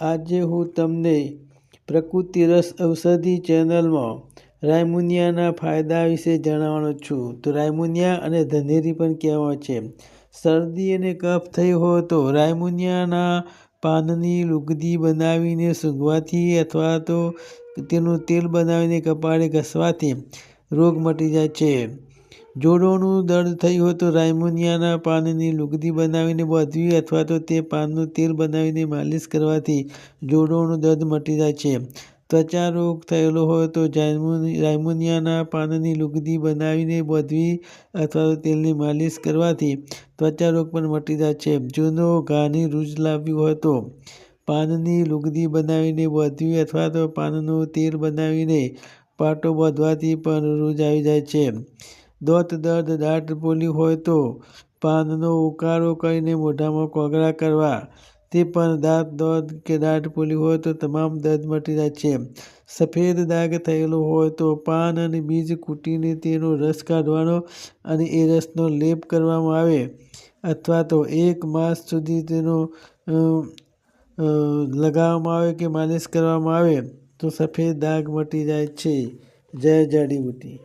આજે હું તમને પ્રકૃતિ રસ ઔષધિ ચેનલમાં રાયમુનિયાના ફાયદા વિશે જણાવવાનો છું. તો રાયમુનિયા અને ધનેરી પણ કહેવાય છે. શરદી અને કફ થઈ હોય તો રાયમુનિયાના પાનની લુગદી બનાવીને સૂંઘવાથી અથવા તો તેનું તેલ બનાવીને કપાળે ઘસવાથી રોગ મટી જાય છે. જોડોનું દર્દ થયું હોય તો રાયમોનિયાના પાનની લુગદી બનાવીને બાંધવી અથવા તો તે પાનનું તેલ બનાવીને માલિશ કરવાથી જોડોનું દર્દ મટી જાય છે. ત્વચા રોગ થયેલો હોય તો રાયમોનિયાના પાનની લુગદી બનાવીને બાંધવી અથવા તો તેલની માલિશ કરવાથી ત્વચા રોગ પણ મટી જાય છે. જૂનો ઘાની રૂજ લાવવી હોય તો પાનની લુગદી બનાવીને બાંધવી અથવા તો પાનનું તેલ બનાવીને પાટો બાંધવાથી પણ રૂજ આવી જાય છે. દાંત દર્દ દાઢ પોલી હોય તો પાનનો ઉકાળો કરીને મોઢામાં કોગળા કરવા. તે પણ દાંત દર્દ કે દાઢ પોલી હોય તો તમામ દર્દ મટી જાય છે. સફેદ દાગ થયેલો હોય તો પાન અને બીજ કૂટીને તેનો રસ કાઢવાનો અને એ રસનો લેપ કરવામાં આવે. અથવા તો એક માસ સુધી તેનો લગાવવામાં આવે કે માલિશ કરવામાં આવે તો સફેદ દાગ મટી જાય છે. જય જડીબુટ્ટી.